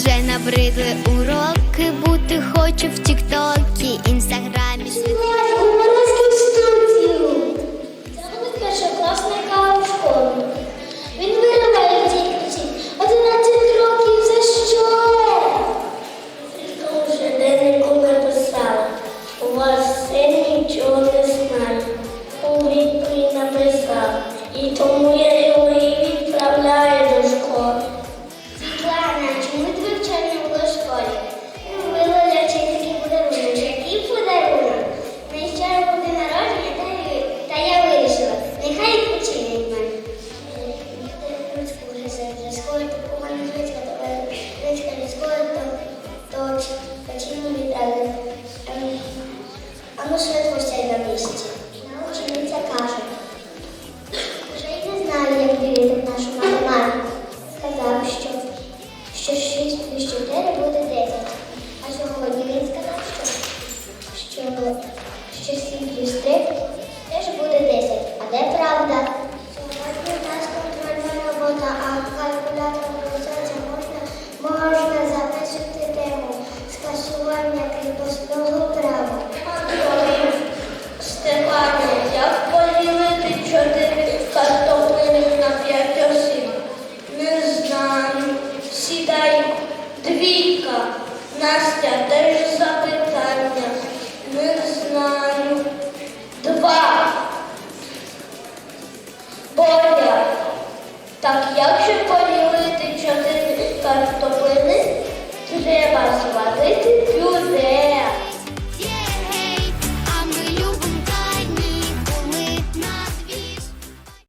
вже набридли уроки, бути хочу в Тіктокі, інстаграмі. Студію. Це робить першокласника у школу. Він вириває в кричить. 11 років за що? Сестра вже деннику написала. У вас син нічого не знає. У відповідь написав. І тому я його і відправляю до школи. Батьківні вітання. А ну швидко на місці. Учениця каже. Вже й не знаю, як вірити нашу математику. Сказав, що що 6 плюс 4 буде 10. А сьогодні він сказав, що, що, що 7 плюс 3 теж буде 10. А де правда? кріпосного права. Антонів, Степане, як поділити чотири картоплини на п'ять осіб? Не знаю. Запитання. Не. Два. Боря. Так як же поділити чотири картоплини?